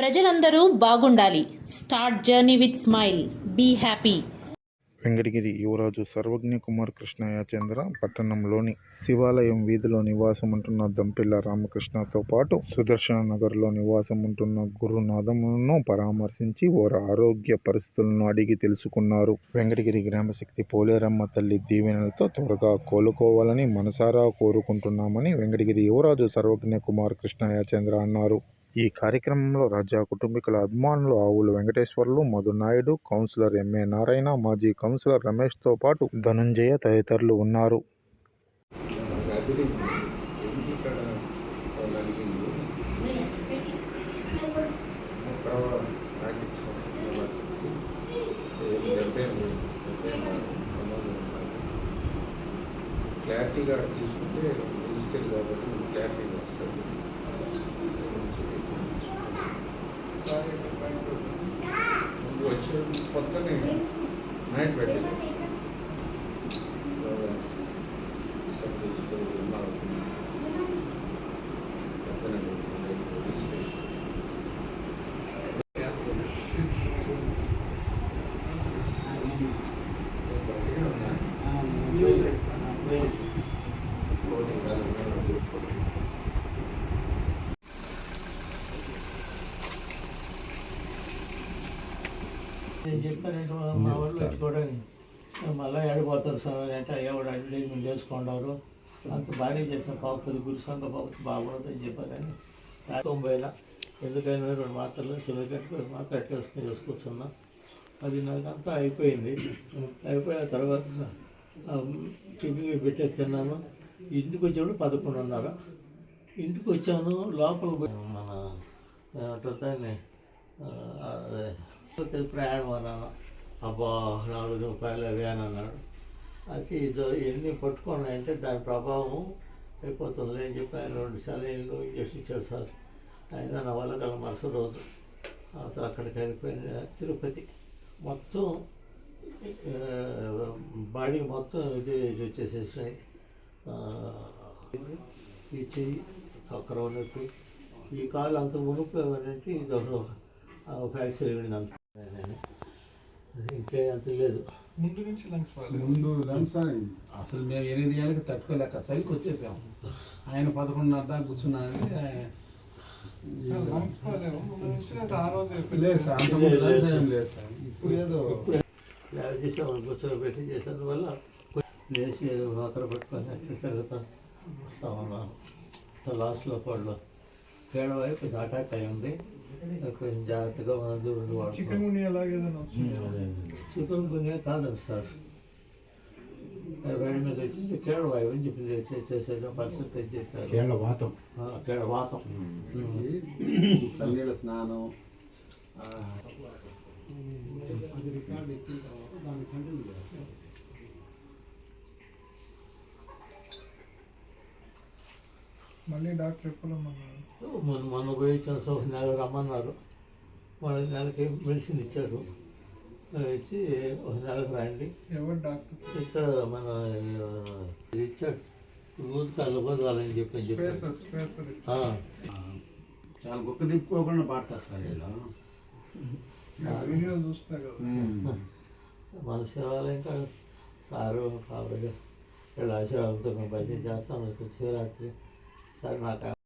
ప్రజలందరూ బాగుండాలి. Start journey with smile. Be happy. Venkatagiri యువరాజు సర్వజ్ఞ కుమార్ కృష్ణయాచంద్ర పట్టణంలోని శివాలయం వీధిలో నివాసం ఉంటున్న దంపిల్ల రామకృష్ణతో పాటు సుదర్శన నగర్లో నివాసం ఉంటున్న గురునాథములను పరామర్శించి వారి ఆరోగ్య పరిస్థితులను అడిగి తెలుసుకున్నారు. వెంకటగిరి గ్రామశక్తి పోలేరమ్మ తల్లి దీవెనలతో త్వరగా కోలుకోవాలని మనసారా కోరుకుంటున్నామని వెంకటగిరి యువరాజు సర్వజ్ఞ కుమార్ కృష్ణయాచంద్ర అన్నారు. ఈ కార్యక్రమంలో రాజా కుటుంబీకుల అభిమానులు ఆవులు వెంకటేశ్వర్లు మధునాయుడు కౌన్సిలర్ ఎంఏ నారాయణ మాజీ కౌన్సిలర్ రమేష్తో పాటు ధనంజయ తదితరులు ఉన్నారు. క్లారిటీగా తీసుకుంటే డిజిటల్ కాబట్టి క్లారిటీగా night regulation. So that, so this, so, నేను చెప్పానంటే మా- వాళ్ళు పెట్టుకోవడానికి మళ్ళీ ఏడిపోతారు స్వామి అంటే ఎవడు అడ్వర్టైజ్మెంట్ చేసుకుంటారు అంత భారీ చేసిన పాపది గురి సొంత పాపది బాగుండదని చెప్పారని. తొంభైలా ఎందుకైనా రెండు మాత్రలు చివరికి మాట్లాడి చేసుకుని చేసుకొచ్చున్నా అంతా అయిపోయింది. అయిపోయిన తర్వాత టిఫిన్ పెట్టేసి తిన్నాను. ఇంటికి వచ్చేప్పుడు పదకొండున్నర. ఇంటికి వచ్చాను లోపల మన దాన్ని? ప్రయాణం అన్నాను అబ్బా నాలుగు రూపాయలు అవి అని అన్నాడు. అయితే ఇదో ఎన్ని పట్టుకున్నాయంటే దాని ప్రభావం అయిపోతుంది. అని చెప్పి ఆయన రెండు సార్లు ఇంజక్షన్ ఇచ్చాడు సార్. ఆయన నా వల్ల గల మరుసటి రోజు. అక్కడికి వెళ్ళిపోయిన తిరుపతి. మొత్తం బాడీ మొత్తం ఇది ఇది వచ్చేసేసినాయి. ఈ చెయ్యి చక్రం నొప్పి ఈ కాలు అంత మునుపు ఇది ఒక ఒక అంత. ఇంకే అంత లేదు. ముందు లంగ్స్ అని అసలు మేము ఎనిమిది ఏళ్ళకి తట్టుకోలేక చలికి వచ్చేసాం. ఆయన పదకొండున్నర దాకా కూర్చున్నానండి ఆయన- లేదు సార్ అంత ముందు లంగ్స్ ఏం లేదు సార్. ఇప్పుడు ఏదో లేవ చేసి వాళ్ళు కూర్చోబెట్టి చేసేందు వల్ల లేచి పట్టుకొని ఉన్నాను లాస్ట్లో పళ్ళు పేడ వైపు కొంచెం అటాక్ ఉంది. కొంచెం జాగ్రత్తగా మందు చికెన్ చికెన్ గున్యా కాదండి సార్ వేడి మీద వచ్చింది కేరళ వాయు అని చెప్పి చే- చేసేది పరిస్థితి అని చెప్పారు కేరళ వాతం. ఆ, కేరళ వాతం. చన్నీళ్ళ స్నానం. మళ్ళీ డాక్టర్ ఎప్పుడమ్మన్నారు మొన్న మొన్న పోయి ఒక నెల రమ్మన్నారు. మన నెలకి మెడిసిన్ ఇచ్చారు. అది ఇచ్చి ఒక నెలకు రండి ఎవరు డాక్టర్? ఇక్కడ మన ఇచ్చాడు. చెప్పి అని చెప్పారు స్పేసర్ స్పేసర్ ఆ, చాలా గుక్క తిప్పుకోకుండా పాడతారు కదా. మన శివాలయం కాదు సారు పాపగా వీళ్ళ ఆశీర్వాదంతో మేము భజన చేస్తాం. ఇక్కడ శివరాత్రి సార్ నాకు